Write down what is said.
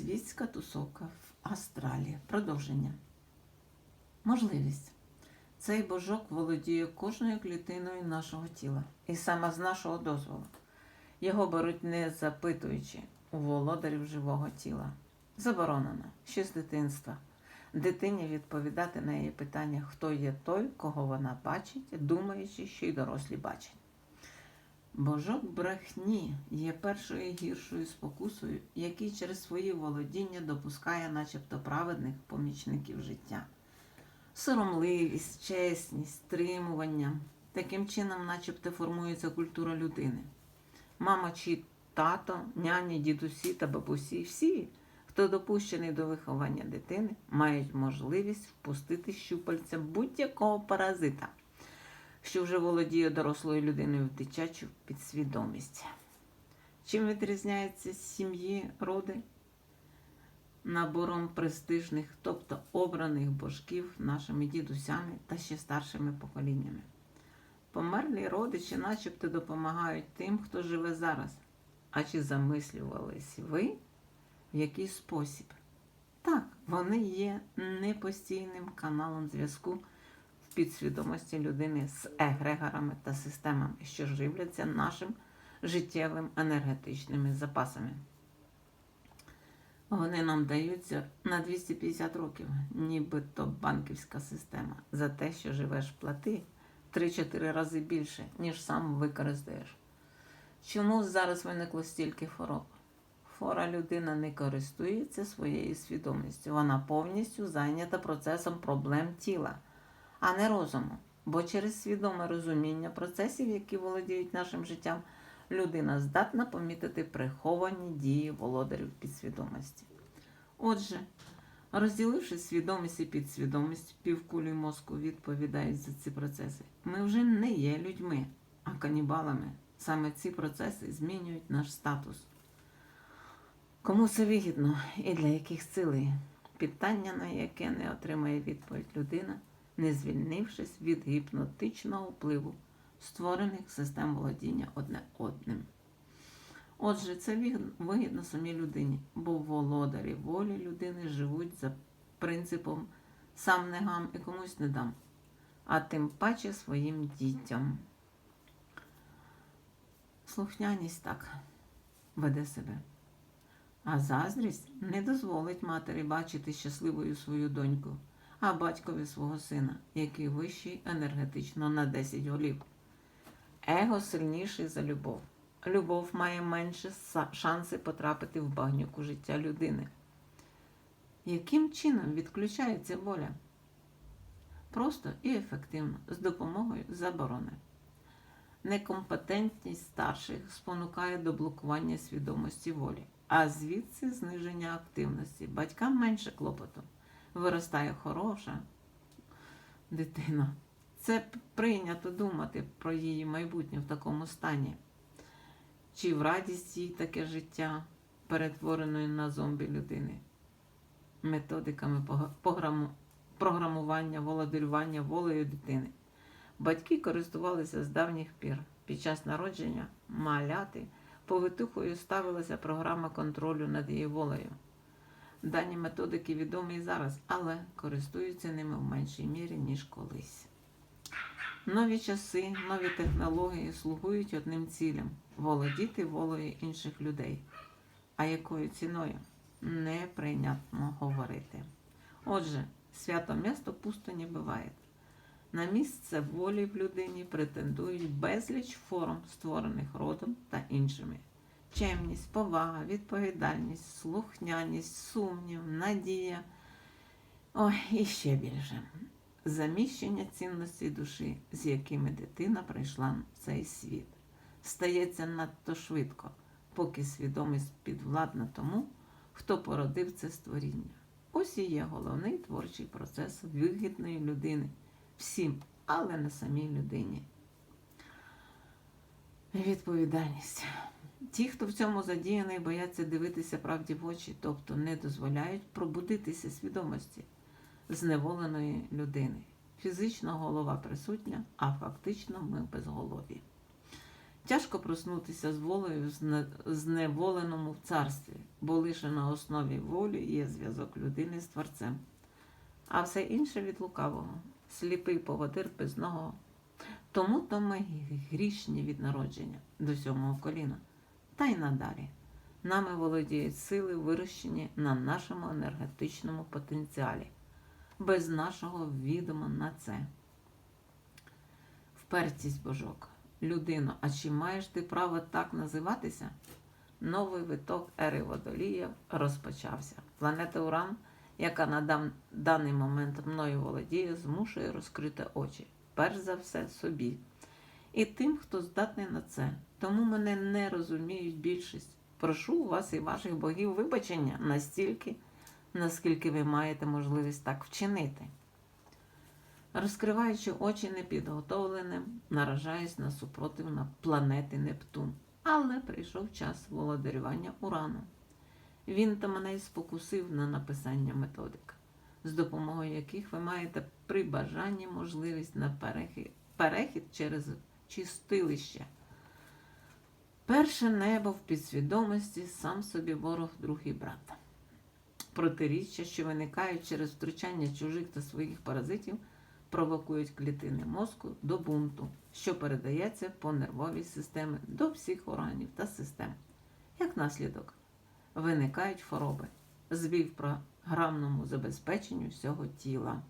Світська тусовка в Астралі. Продовження. Можливість. Цей божок володіє кожною клітиною нашого тіла, і саме з нашого дозволу. Його беруть не запитуючи у володарів живого тіла. Заборонено ще з дитинства. Дитині відповідати на її питання, хто є той, кого вона бачить, думаючи, що й дорослі бачать. Божок брехні є першою гіршою спокусою, який через свої володіння допускає начебто праведних помічників життя. Соромливість, чесність, стримування. Таким чином, начебто, формується культура людини. Мама чи тато, няні, дідусі та бабусі, всі, хто допущений до виховання дитини, мають можливість впустити щупальця будь-якого паразита, що вже володіє дорослою людиною в дитячу підсвідомість. Чим відрізняються сім'ї, роди? Набором престижних, тобто обраних божків нашими дідусями та ще старшими поколіннями. Померлі родичі начебто допомагають тим, хто живе зараз. А чи замислювались ви, в який спосіб? Так, вони є непостійним каналом зв'язку підсвідомості людини з егрегорами та системами, що живляться нашим життєвим енергетичними запасами. Вони нам даються на 250 років, нібито банківська система, за те, що живеш плати 3-4 рази більше, ніж сам використаєш. Чому зараз виникло стільки хвороб? Хвора людина не користується своєю свідомістю. Вона повністю зайнята процесом проблем тіла, а не розуму. Бо через свідоме розуміння процесів, які володіють нашим життям, людина здатна помітити приховані дії володарів підсвідомості. Отже, розділивши свідомість і підсвідомість, півкулі мозку відповідають за ці процеси. Ми вже не є людьми, а канібалами. Саме ці процеси змінюють наш статус. Кому це вигідно і для яких цілей? Питання, на яке не отримає відповідь людина, не звільнившись від гіпнотичного впливу створених систем володіння одне одним. Отже, це вигідно- самій людині, бо володарі волі людини живуть за принципом сам не гам і комусь не дам, а тим паче своїм дітям. Слухняність так веде себе. А заздрість не дозволить матері бачити щасливою свою доньку, а батькові свого сина, який вищий енергетично на 10 голів. Его сильніший за любов. Любов має менше шанси потрапити в багнюку життя людини. Яким чином відключається воля? Просто і ефективно, з допомогою заборони. Некомпетентність старших спонукає до блокування свідомості волі, а звідси зниження активності. Батькам менше клопоту. Виростає хороша дитина. Це прийнято думати про її майбутнє в такому стані. Чи в радість їй таке життя, перетвореної на зомбі людини, методиками програмування, володарювання волею дитини. Батьки користувалися з давніх пір. Під час народження маляти повитухою ставилася програма контролю над її волею. Дані методики відомі і зараз, але користуються ними в меншій мірі, ніж колись. Нові часи, нові технології слугують одним цілям володіти волею інших людей. А якою ціною неприйнятно говорити. Отже, свято місто пусто не буває. На місце волі в людині претендують безліч форм, створених родом та іншими. Чемність, повага, відповідальність, слухняність, сумнів, надія. Ой, і ще більше. Заміщення цінностей душі, з якими дитина прийшла в цей світ, стається надто швидко, поки свідомість підвладна тому, хто породив це створіння. Ось і є головний творчий процес вигідної людини всім, але не самій людині. Відповідальність. Ті, хто в цьому задіяний, бояться дивитися правді в очі, тобто не дозволяють пробудитися свідомості зневоленої людини. Фізично голова присутня, а фактично ми безголові. Тяжко проснутися з волею в зне- зневоленому царстві, бо лише на основі волі є зв'язок людини з Творцем. А все інше від лукавого, сліпий поводир без ногого. Тому то ми грішні від народження до сьомого коліна, та й надалі. Нами володіють сили, вирощені на нашому енергетичному потенціалі, без нашого відома на це. Впертість божок, людино, а чи маєш ти право так називатися? Новий виток ери водолія розпочався. Планета Уран, яка на даний момент мною володіє, змушує розкрити очі, перш за все собі. І тим, хто здатний на це. Тому мене не розуміють більшість. Прошу у вас і ваших богів вибачення настільки, наскільки ви маєте можливість так вчинити. Розкриваючи очі непідготовленим, наражаюсь на супротив на планети Нептун. Але прийшов час володарювання Урану. Він то мене спокусив на написання методик, з допомогою яких ви маєте при бажанні можливість на перехід через чистилище. Перше небо в підсвідомості сам собі ворог, друг і брат. Протиріччя, що виникають через втручання чужих та своїх паразитів, провокують клітини мозку до бунту, що передається по нервовій системі до всіх органів та систем. Як наслідок, виникають хвороби, збій в програмному забезпеченню всього тіла.